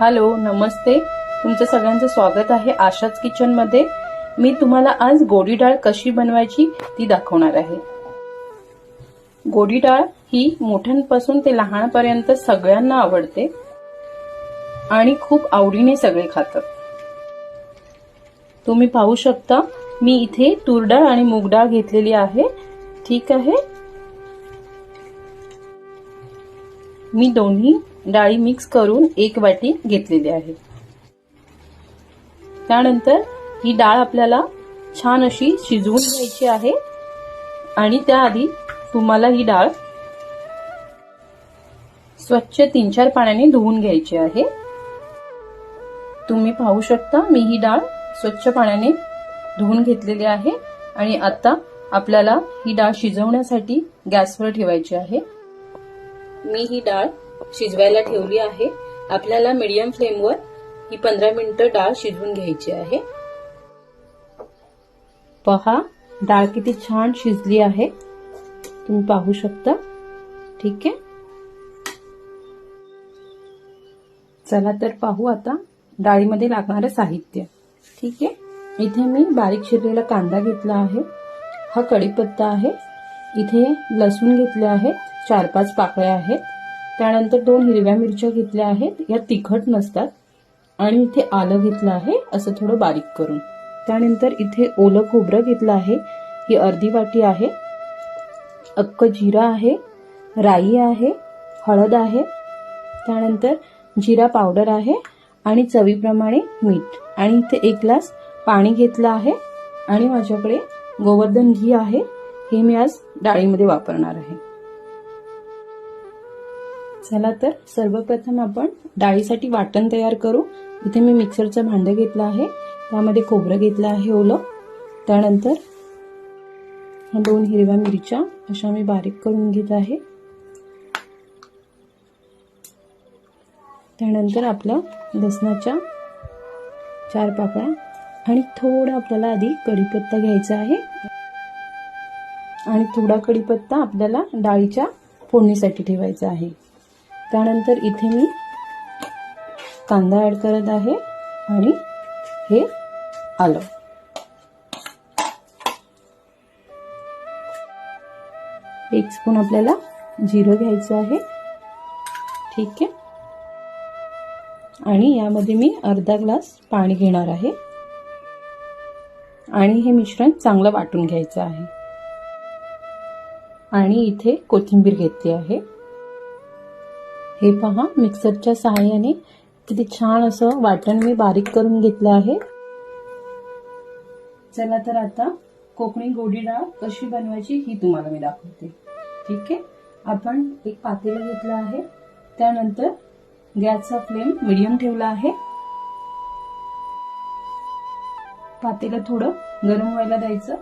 Hello नमस्ते. तुमचं सगळ्यांचं स्वागत आहे आशाच किचनमध्ये मी तुम्हाला आज गोडी डाळ कशी बनवायची ती दाखवणार आहे. गोडी डाळ ही मोठ्यांपासून ते लहानपर्यंत सगळ्यांना आवडते आणि खूप आवडीने सगळे खातात. तुम्ही पाहू शकता मी इथे तूर डाळ आणि मूग डाळ घेतलेली आहे. ठीक आहे? मी दोन्ही डाळी मिक्स करून एक वाटी घेतलेली आहे. त्यानंतर ही डाळ आपल्याला छान अशी शिजवून घ्यायची आहे. आणि त्याआधी तुम्हाला ही डाळ स्वच्छ तीन चार पाण्याने धुवून घ्यायची आहे. तुम्ही पाहू शकता मी ही डाळ स्वच्छ पाण्याने धुवून घेतलेली आहे. आणि आता आपल्याला ही डाळ शिजवण्यासाठी गॅसवर ठेवायची आहे. मी ही डाळ शिजवायला ठेवली आहे. आपल्याला मीडियम फ्लेमवर ही पंधरा मिनिटं डाळ शिजवून घ्यायची आहे. पहा डाळ किती छान शिजली आहे. तुम्ही पाहू शकता. ठीक आहे? चला तर पाहू आता डाळीमध्ये लागणारं साहित्य. ठीक आहे? इथे मी बारीक शिरलेला कांदा घेतला आहे. हा कढीपत्ता आहे. इथे लसूण घेतले आहे चार पाच पाकळ्या आहेत. त्यानंतर दोन हिरव्या मिरच्या घेतल्या आहेत. या तिखट नसतात. आणि इथे आलं घेतलं आहे. असं थोडं बारीक करून. त्यानंतर इथे ओलं खोबरं घेतलं आहे. ही अर्धी वाटी आहे. अक्क जिरा आहे. राई आहे. हळद आहे. त्यानंतर जिरा पावडर आहे. आणि चवीप्रमाणे मीठ. आणि इथे एक ग्लास पाणी घेतलं आहे. आणि माझ्याकडे गोवर्धन घी आहे. हे मी आज डाळीमध्ये वापरणार आहे. चला तर सर्वप्रथम आपण डाळीसाठी वाटण तयार करू. इथे मी मिक्सरचं भांडं घेतलं आहे. त्यामध्ये खोबरं घेतलं आहे ओलं. त्यानंतर दोन हिरव्या मिरच्या अशा मी बारीक करून घेत आहे. त्यानंतर आपल्या लसणाच्या चार पाकळ्या आणि थोडा आपल्याला आधी कढीपत्ता घ्यायचा आहे. आणि थोडा कढीपत्ता आपल्याला डाळीच्या फोडणीसाठी ठेवायचा आहे. त्यानंतर इथे मी कांदा ॲड करत आहे आणि हे आलं. एक स्पून आपल्याला जिरं घ्यायचं आहे. ठीक आहे. आणि यामध्ये मी अर्धा ग्लास पाणी घेणार आहे. आणि हे मिश्रण चांगलं वाटून घ्यायचं आहे. आणि इथे कोथिंबीर घेतली आहे. हे पहा मिक्सरच्या सहाय्याने किती छान असं वाटण मी बारीक करून घेतलं आहे. चला तर आता कोकणी गोडी डाळ कशी बनवायची ही तुम्हाला मी दाखवते. ठीक आहे? आपण एक पातेलं घेतलं आहे. त्यानंतर गॅसचा फ्लेम मिडियम ठेवला आहे. पातेलं थोडं गरम व्हायला द्यायचं.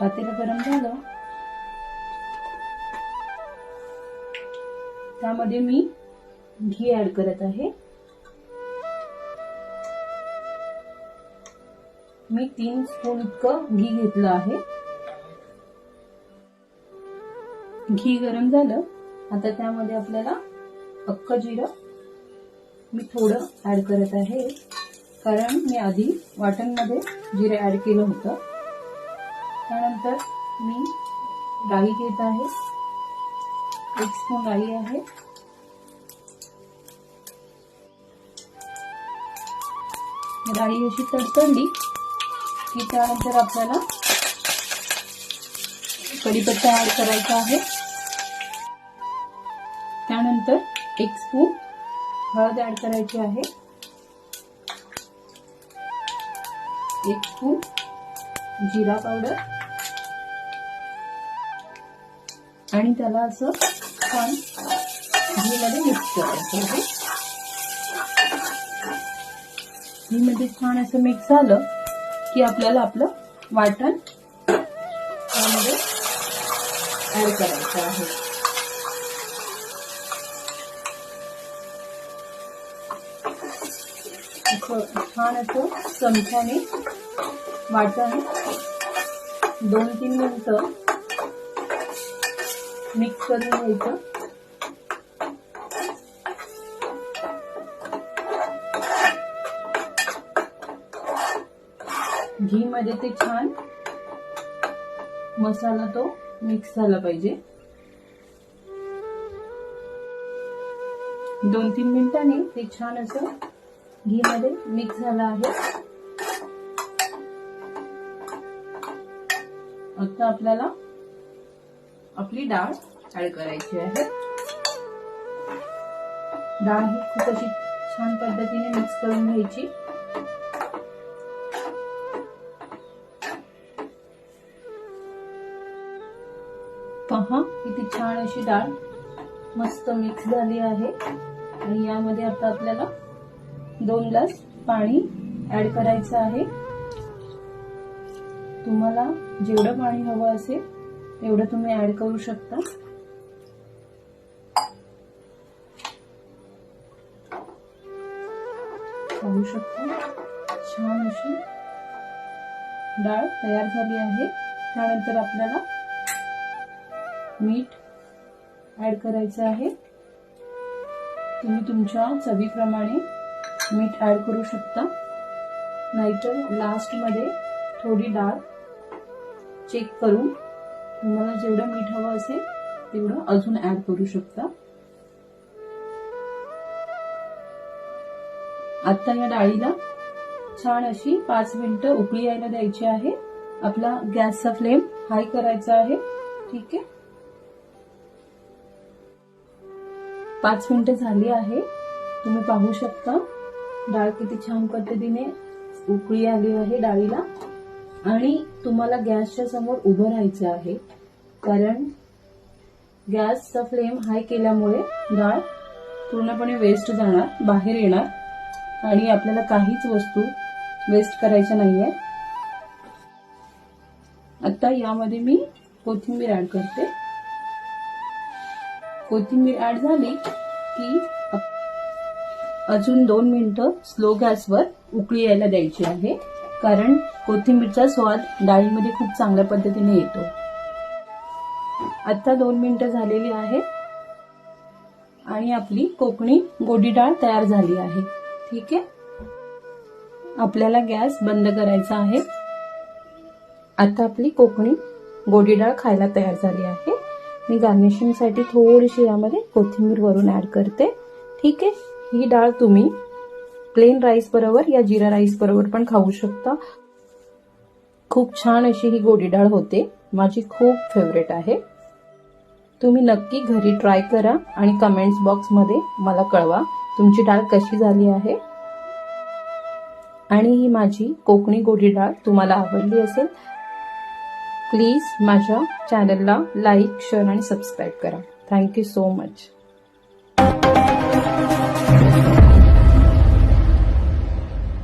पातेलं गरम झालं त्यामध्ये मी घी ऍड करत आहे. मी तीन स्पून इतकं घी घेतलं आहे. घी गरम झालं. आता त्यामध्ये आपल्याला अक्क जिरं मी थोडं ऍड करत आहे. कारण मी आधी वाटणमध्ये जिरं ऍड केलं होतं. त्यानंतर मी डाळी घेत आहे. एक स्पून राई आहे राई अशी तडतडली की त्यानंतर आपल्याला कढीपत्ता ऍड करायचा आहे. त्यानंतर एक स्पून हळद ऍड करायची आहे. एक स्पून जिरा पावडर. आणि त्याला असं छान घीमध्ये मिक्स करायचं आहे घीमध्ये छान असं मिक्स झालं की आपल्याला आपलं वाटण त्यामध्ये ऍड करायचं आहे. छान असं चमच्याने वाटण दोन तीन मिनिटं मिक्स करून घ्यायचं. घी मध्ये ते छान मसाला तो मिक्स झाला पाहिजे. दोन तीन मिनिटांनी ते छान असं घी मध्ये मिक्स झालं आहे. आता आपल्याला आपली डाळ ऍड करायची आहे. डाळ ही खूप अशी छान पद्धतीने मिक्स करून घ्यायची. पहा किती छान अशी डाळ मस्त मिक्स झाली आहे. आणि यामध्ये आता आपल्याला दोन ग्लास पाणी ऍड करायचं आहे. तुम्हाला जेवढं पाणी हवं असेल एवढं तुम्ही ऍड करू शकता. पाहू शकता. छान अशी डाळ तयार झाली आहे. त्यानंतर आपल्याला मीठ ऍड करायचं आहे. तुम्ही तुमच्या चवीप्रमाणे मीठ ऍड करू शकता. नाहीतर लास्टमध्ये थोडी डाळ चेक करून तुम्हाला जेवढं मीठ हवं असेल तेवढं अजून ऍड करू शकता. आता या डाळीला छान अशी पाच मिनिटं उकळी यायला द्यायची आहे. आपला गॅसचा फ्लेम हाय करायचा आहे. ठीक आहे? पाच मिनिटं झाली आहे. तुम्ही पाहू शकता डाळ किती छान पद्धतीने उकळी आली आहे डाळीला. आणि तुम्हाला गॅसच्या समोर उभं राहायचं आहे. कारण गॅसचा फ्लेम हाय केल्यामुळे डाळ पूर्णपणे वेस्ट जाणार बाहेर येणार आणि आपल्याला काहीच वस्तू वेस्ट करायच्या नाहीये. आता यामध्ये मी कोथिंबीर ऍड करते. कोथिंबीर ऍड झाली की अजून दोन मिनिटं स्लो गॅसवर उकळी यायला द्यायची आहे. कारण कोथिंबीरचा स्वाद डाळीमध्ये खूप चांगल्या पद्धतीने येतो. आता दोन मिनिटं झालेली आहे. आणि आपली कोकणी गोडी डाळ तयार झाली आहे. ठीक आहे? आपल्याला गॅस बंद करायचा आहे. आता आपली कोकणी गोडी डाळ खायला तयार झाली आहे. मी गार्निशिंगसाठी थोडीशी यामध्ये कोथिंबीर वरून ॲड करते. ठीक आहे? ही डाळ तुम्ही प्लेन राईस बरोबर या जिरा राईस बरोबर पण खाऊ शकता. खूप छान अशी ही गोडी डाळ होते. माझी खूप फेवरेट आहे. तुम्ही नक्की घरी ट्राय करा आणि कमेंट्स बॉक्समध्ये मला कळवा तुमची डाळ कशी झाली आहे. आणि ही माझी कोकणी गोडी डाळ तुम्हाला आवडली असेल प्लीज माझ्या चॅनलला लाईक शेअर आणि सबस्क्राईब करा. Thank you so much